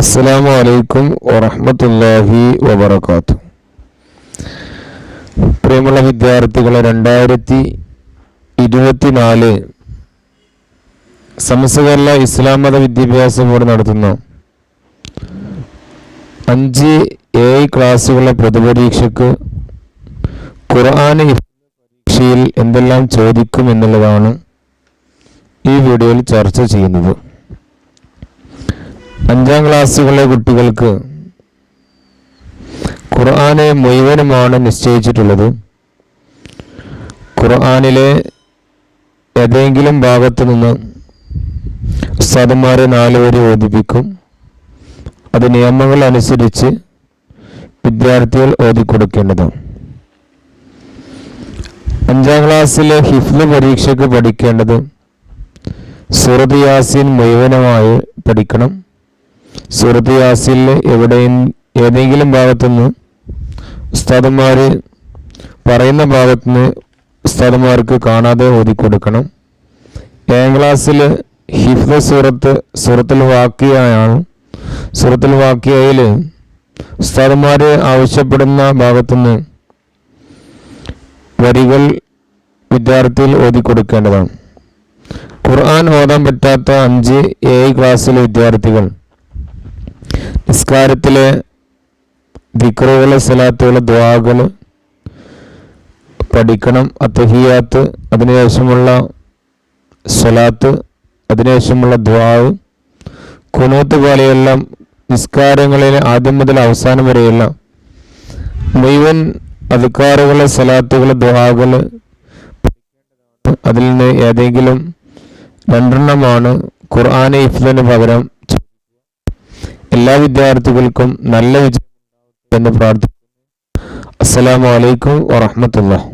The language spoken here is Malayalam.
അസ്സലാമു അലൈക്കും വറഹമത്തല്ലാഹി വബറകാത്തു. പ്രിയമുള്ള വിദ്യാർത്ഥികളെ രണ്ടായിരത്തി ഇരുപത്തിനാല് സമസ്തകേരള ഇസ്ലാം മത വിദ്യാഭ്യാസ ബോർഡ് നടത്തുന്ന അഞ്ച് എ ക്ലാസ്സുകളുടെ പൊതുപരീക്ഷയ്ക്ക് ഖുർആൻ പരീക്ഷയിൽ എന്തെല്ലാം ചോദിക്കും എന്നുള്ളതാണ് ഈ വീഡിയോയിൽ ചർച്ച ചെയ്യുന്നത്. അഞ്ചാം ക്ലാസ്സുകളിലെ കുട്ടികൾക്ക് ഖുർആാനെ മുഴുവനുമാണ് നിശ്ചയിച്ചിട്ടുള്ളത്. ഖുർആാനിലെ ഏതെങ്കിലും ഭാഗത്തു നിന്ന് ഉസ്താദന്മാരെ നാല് വരെ ഓദിപ്പിക്കും അത് നിയമങ്ങൾ അനുസരിച്ച് വിദ്യാർത്ഥികൾ ഓതിക്കൊടുക്കേണ്ടത് അഞ്ചാം ക്ലാസ്സിലെ ഹിഫ്ല് പരീക്ഷയ്ക്ക് പഠിക്കേണ്ടത് സൂറത്ത് യാസീൻ മുഴുവനുമായി പഠിക്കണം. സൂറത്ത് യാസിലെ എവിടെയും ഏതെങ്കിലും ഭാഗത്തുനിന്ന് ഉസ്താദന്മാർ പറയുന്ന ഭാഗത്തുനിന്ന് ഉസ്താദന്മാർക്ക് കാണാതെ ഓതിക്കൊടുക്കണം. ഏഴാം ക്ലാസ്സിൽ ഹിഫ്ദ സൂറത്ത് സൂറത്തുൽ വാക്കിയാണ് സൂറത്തുൽ വാക്കിയയിൽ ഉസ്താദന്മാർ ആവശ്യപ്പെടുന്ന ഭാഗത്തുനിന്ന് വരികൾ വിദ്യാർത്ഥിയിൽ ഓതിക്കൊടുക്കേണ്ടതാണ്. ഖുർആൻ ഓതാൻ പറ്റാത്ത അഞ്ച് ഏഴ് ക്ലാസ്സിലെ വിദ്യാർത്ഥികൾ നിസ്കാരത്തിലെ ദിക്റുകൾ സലാത്തുകൾ ദ്വാകൾ പഠിക്കണം. അത്തഹിയാത്ത് അതിനുശേഷമുള്ള സ്വലാത്ത് അതിനുശേഷമുള്ള ദ്വാവ് കുനൂത്ത് പോലെയെല്ലാം നിസ്കാരങ്ങളിൽ ആദ്യം മുതൽ അവസാനം വരെയുള്ള മുഴുവൻ അധികാറുകൾ സലാത്തുകൾ ദ്വാകൾ അതിൽ നിന്ന് ഏതെങ്കിലും രണ്ടെണ്ണമാണ് ഖുർആാനെ ഇഫ്ലിന് പകരം എല്ലാ വിദ്യാർത്ഥികൾക്കും നല്ല വിജയം എന്ന് പ്രാർത്ഥിക്കുന്നു. അസ്സലാമു അലൈക്കും വറഹ്മത്തുള്ളാഹി.